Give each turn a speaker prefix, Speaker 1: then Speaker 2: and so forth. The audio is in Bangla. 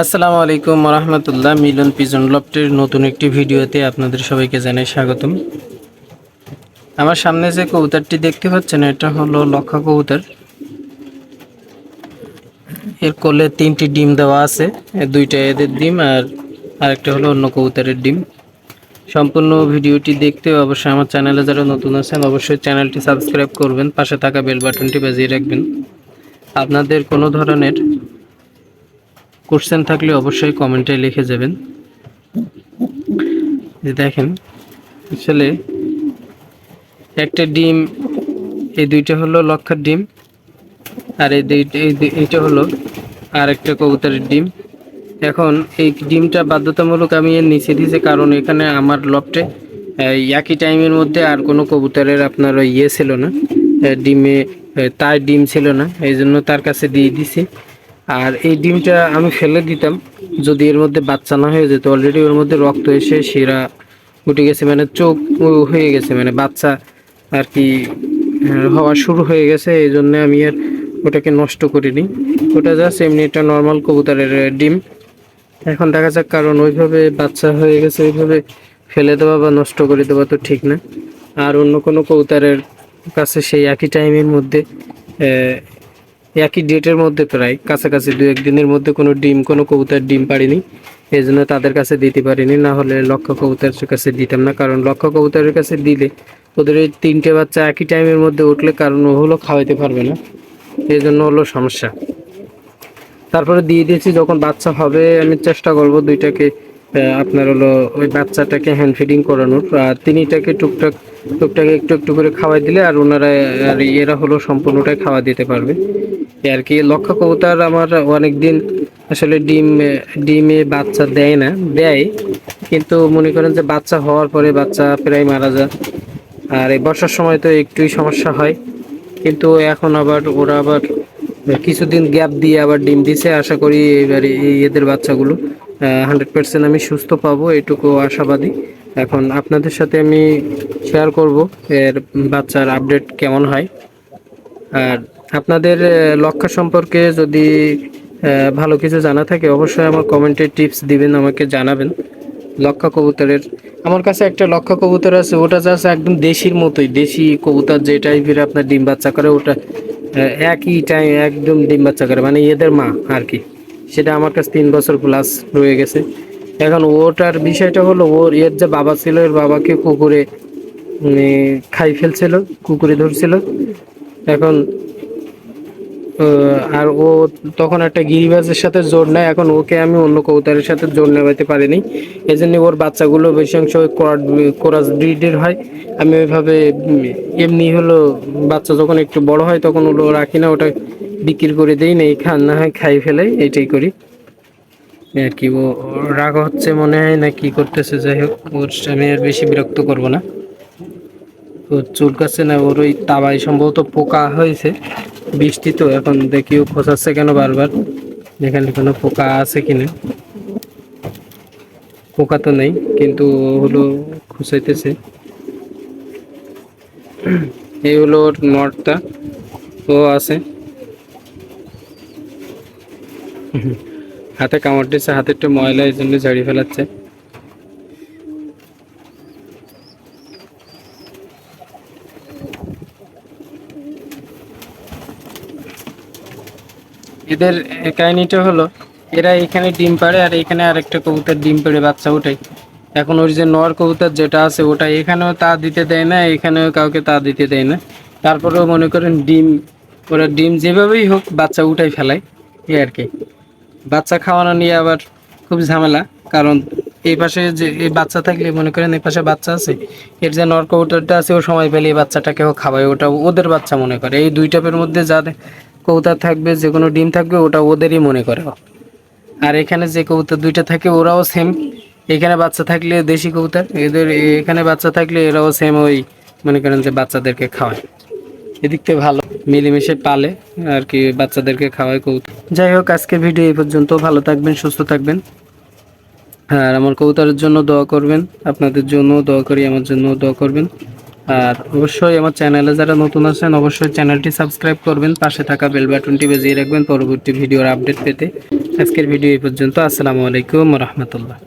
Speaker 1: আসসালামু আলাইকুম রহমতুল্লাহ মিলন পিজন লফটের নতুন একটি ভিডিওতে আপনাদের সবাইকে জানাই স্বাগতম। আমার সামনে যে কবুতরটি দেখতে পাচ্ছেন, এটা হলো লক্ষা কবুতার। এর কোলে তিনটি ডিম দেওয়া আছে, দুইটা এদের ডিম আর আরেকটা হলো অন্য কবুতরের ডিম। সম্পূর্ণ ভিডিওটি দেখতে অবশ্যই আমার চ্যানেলে যারা নতুন আছেন, অবশ্যই চ্যানেলটি সাবস্ক্রাইব করবেন, পাশে থাকা বেল বাটনটি বাজিয়ে রাখবেন। আপনাদের কোনো ধরনের কোশ্চেন থাকলে অবশ্যই কমেন্টে লিখে যাবেন। যে দেখেন, আসলে একটা ডিম, এই দুইটা হলো লক্ষার ডিম, আর এই দুইটা এই এইটা হলো আর একটা কবুতরের ডিম। এখন এই ডিমটা বাধ্যতামূলক আমি এর নিচে দিয়েছি, কারণ এখানে আমার লফটে একই টাইমের মধ্যে আর কোনো কবুতরের আপনার ইয়ে ছিল না ডিমে তার ডিম ছিল না, এই জন্য তার কাছে দিয়ে দিছি আর এই ডিমটা আমি ফেলে দিতাম। যদি এর মধ্যে বাচ্চা না হয়ে যেত অলরেডি ওর মধ্যে রক্ত এসে শিরা উঠে গেছে মানে চোখ হয়ে গেছে মানে বাচ্চা আর কি হওয়া শুরু হয়ে গেছে, এই জন্য আমি আর ওটাকে নষ্ট করিনি। ওটা জাস্ট এমনি একটা নর্মাল কবুতরের ডিম। এখন দেখা যাক, কারণ ওইভাবে বাচ্চা হয়ে গেছে, ওইভাবে ফেলে দেওয়া বা নষ্ট করে দেওয়া তো ঠিক না। আর অন্য কোনো কবুতরের কাছে সেই একই টাইমের মধ্যে একই ডেটের মধ্যে প্রায়, কাছাকাছি দু একদিনের মধ্যে কোনো ডিম, কোনো কবুতর ডিম পারিনি এই জন্য তাদের কাছে দিতে পারিনি, না হলে লক্ষ্য কবুতরের কাছে দিতাম না। কারণ লক্ষ্য কবুতরের কাছে দিলে ওদের এই তিনটে বাচ্চা একই টাইমের মধ্যে উঠলে কারণ ও হলো খাওয়াইতে পারবে না। এই জন্য হলো সমস্যা। তারপরে দিয়ে দিয়েছি, যখন বাচ্চা হবে, আমি চেষ্টা করব দুইটাকে আপনার হলো ওই বাচ্চাটাকে হ্যান্ড ফিডিং করানোর। আর তিনিটাকে টুকটাক টুকটাক একটু একটু করে খাওয়াই দিলে আর ওনারা, আর এরা হলো সম্পূর্ণটাই খাওয়া দিতে পারবে। আর কি, লক্ষ্য কবুতর আমার অনেক দিন আসলে ডিম, ডিমে বাচ্চা দেয় না, দেয়। কিন্তু মনে করেন যে বাচ্চা হওয়ার পরে বাচ্চা প্রায় মারা যায়। আর এই বর্ষার সময় তো একটুই সমস্যা হয়। কিন্তু এখন আবার ওরা আবার কিছুদিন গ্যাপ দিয়ে আবার ডিম দিছে। আশা করি এবারে এদের বাচ্চাগুলো হান্ড্রেড পার্সেন্ট আমি সুস্থ পাবো, এটুকু আশাবাদী। এখন আপনাদের সাথে আমি শেয়ার করব এর বাচ্চার আপডেট কেমন হয়। আর আপনাদের লক্ষ্য সম্পর্কে যদি ভালো কিছু জানা থাকে, অবশ্যই আমার কমেন্টে টিপস দিবেন, আমাকে জানাবেন। লক্ষা কবুতরের, আমার কাছে একটা লক্ষা কবুতর আছে, ওটা জাস্ট একদম দেশির মতোই, দেশি কবুতর যে টাইপের আপনার ডিম বাচ্চা করে, ওটা একই টাইম একদম ডিম বাচ্চা করে মানে এদের মা আর কি। সেটা আমার কাছে তিন বছর প্লাস রয়ে গেছে। এখন ওটার বিষয়টা হলো, ওর, এর যে বাবা ছিল, এর বাবাকে কুকুরে খাই ফেলছিল, কুকুরে ধরছিল। এখন আর ও তখন একটা গিরিবাজের সাথে জোর নেয়। এখন ওকে আমি অন্য কবুতরের সাথে জোর নেওয়াতে পারিনি। এই জন্য ওর বাচ্চাগুলো বেশি অংশ কোরাস ব্রিডের হয়। আমি ওইভাবে এমনি হলো বাচ্চা যখন একটু বড় হয় তখন ওগুলো রাখি না, ওটা বিক্রি করে দেই না, এই খান না হয় খাই ফেলে এইটাই করি। আর কি, ও রাগ হচ্ছে মনে হয় না কি করতেছে, যাই হোক, ওর আমি আর বেশি বিরক্ত করব না। ও কাছে না, ওর ওই তাবায় সম্ভবত পোকা হয়েছে। বৃষ্টি তো এখন দেখিও খোঁচাচ্ছে কেন বারবার? এখানে কোনো পোকা আছে কিনা? পোকা তো নেই, কিন্তু হলো খুঁচাইতেছে এই হলো ওর নটটা ও আছে। হাতে কামড় দিচ্ছে হাতে একটু ময়লা এই জন্য ঝাড়ি ফেলাচ্ছে। এদের কাহিনিটা হলো, এরা এখানে ডিম পাড়ে আর এখানে আরেকটা কবুতর ডিম পেড়ে বাচ্চা ওঠায়। এখন ওর যে নর কবুতর যেটা আছে ওটা এখানেও তা দিতে দেয় না, এখানেও কাউকে তা দিতে দেয় না। তারপরেও মনে করেন ডিম, ওরা ডিম যেভাবেই হোক বাচ্চা উঠাই ফেলায়, এই আর কি। বাচ্চা খাওয়ানো নিয়ে আবার খুব ঝামেলা, কারণ এই পাশে যে, এই বাচ্চা থাকলে মনে করেন এই পাশে বাচ্চা আছে, এর যে নর কবুতরটা আছে ও সময় পেলে এই বাচ্চাটাকেও খাওয়ায় ওটা ওদের বাচ্চা মনে করে। এই দুই টাপের মধ্যে যাদের কবুতর থাকবে, যে কোনো ডিম থাকবে, ওটা ওদেরই মনে করে। আর এখানে যে কবুতর দুইটা থাকে, ওরাও সেম এখানে বাচ্চা থাকলে দেশি কবুতর, এদের এখানে বাচ্চা থাকলে এরাও সেম ওই, মনে করেন যে বাচ্চাদেরকে খাওয়ায়। এদিক থেকে ভালো, মিলেমিশে পালে আর কি বাচ্চাদেরকে খাওয়ায় কবুতর। যাই হোক, আজকের ভিডিও এই পর্যন্ত। ভালো থাকবেন, সুস্থ থাকবেন। আর আমার কবুতরের জন্য দোয়া করবেন। আপনাদের জন্য দোয়া করি, আমার জন্য দোয়া করবেন। আর অবশ্যই আমার চ্যানেলে যারা নতুন আছেন, অবশ্যই চ্যানেলটি সাবস্ক্রাইব করবেন, পাশে থাকা বেল বাটনটি বাজিয়ে রাখবেন পরবর্তী ভিডিওর আপডেট পেতে। আজকের ভিডিও এই পর্যন্ত। আসসালামু আলাইকুম রহমতুল্লাহ।